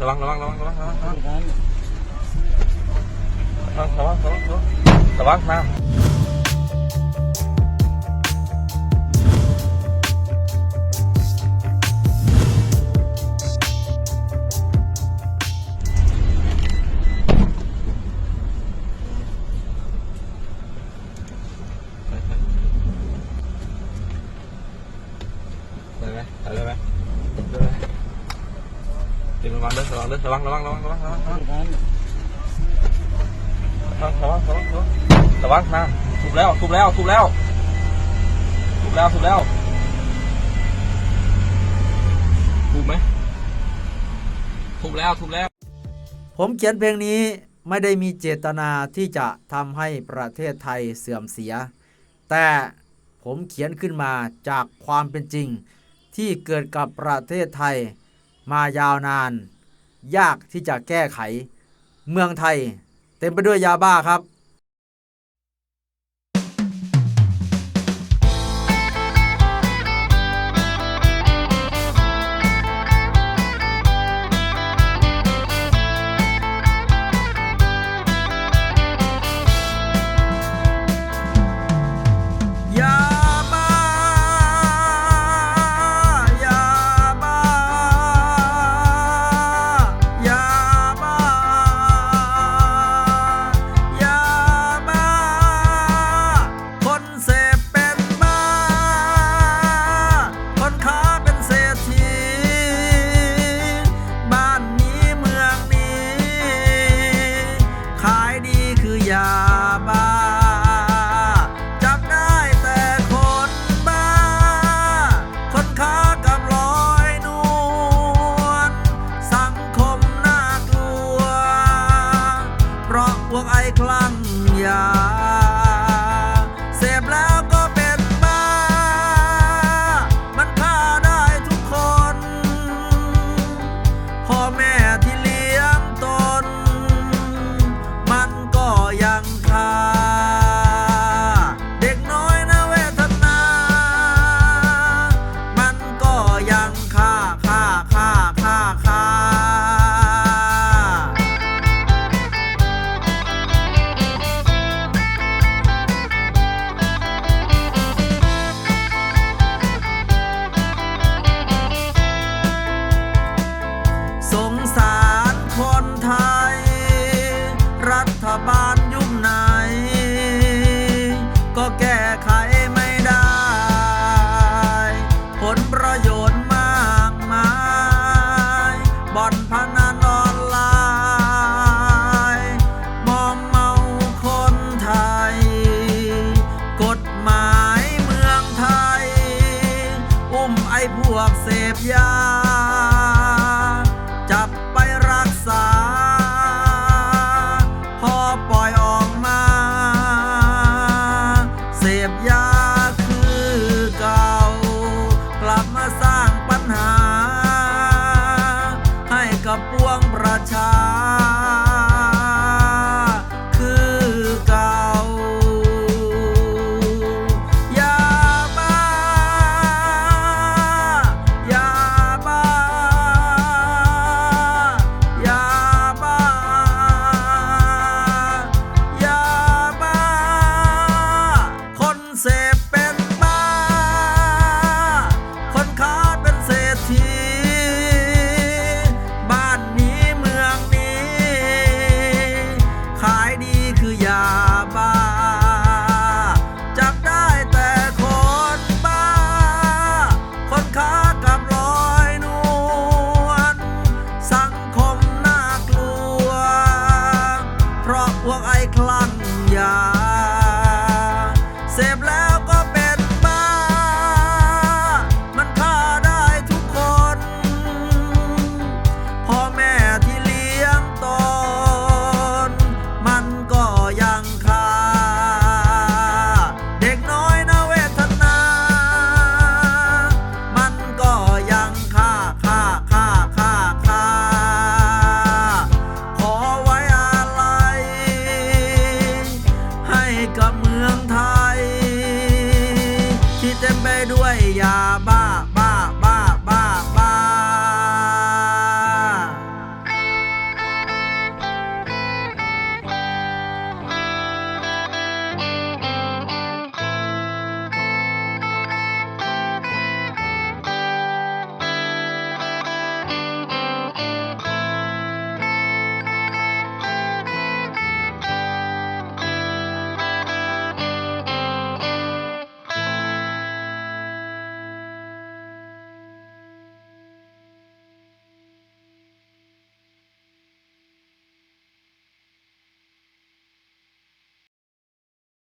ระวังระวังระวังระวังระวังระวังระวังระวังระวังระวังระวังน้ำ กินระวังเด้อระวังเด้อระวังระวังระวังระวังระวังระวังระวังระวังระวังระวังระถูกแล้วถูกแล้วถูกแล้วถูกแล้วถูกแล้วถูกไหมถูกแล้วถูกแล้ว ผมเขียนเพลงนี้ไม่ได้มีเจตนาที่จะทำให้ประเทศไทยเสื่อมเสีย แต่ผมเขียนขึ้นมาจากความเป็นจริง ที่เกิดกับประเทศไทย มายาวนาน ยากที่จะแก้ไข เมืองไทย เต็มไปด้วยยาบ้าครับ ลั่งยา วกเสพยา จับไปรักษา พอปล่อยออกมา เสพยาคือเก่า กลับมาสร้างปัญหา ให้กับปวงประชา C'est ด้วยยาบ้า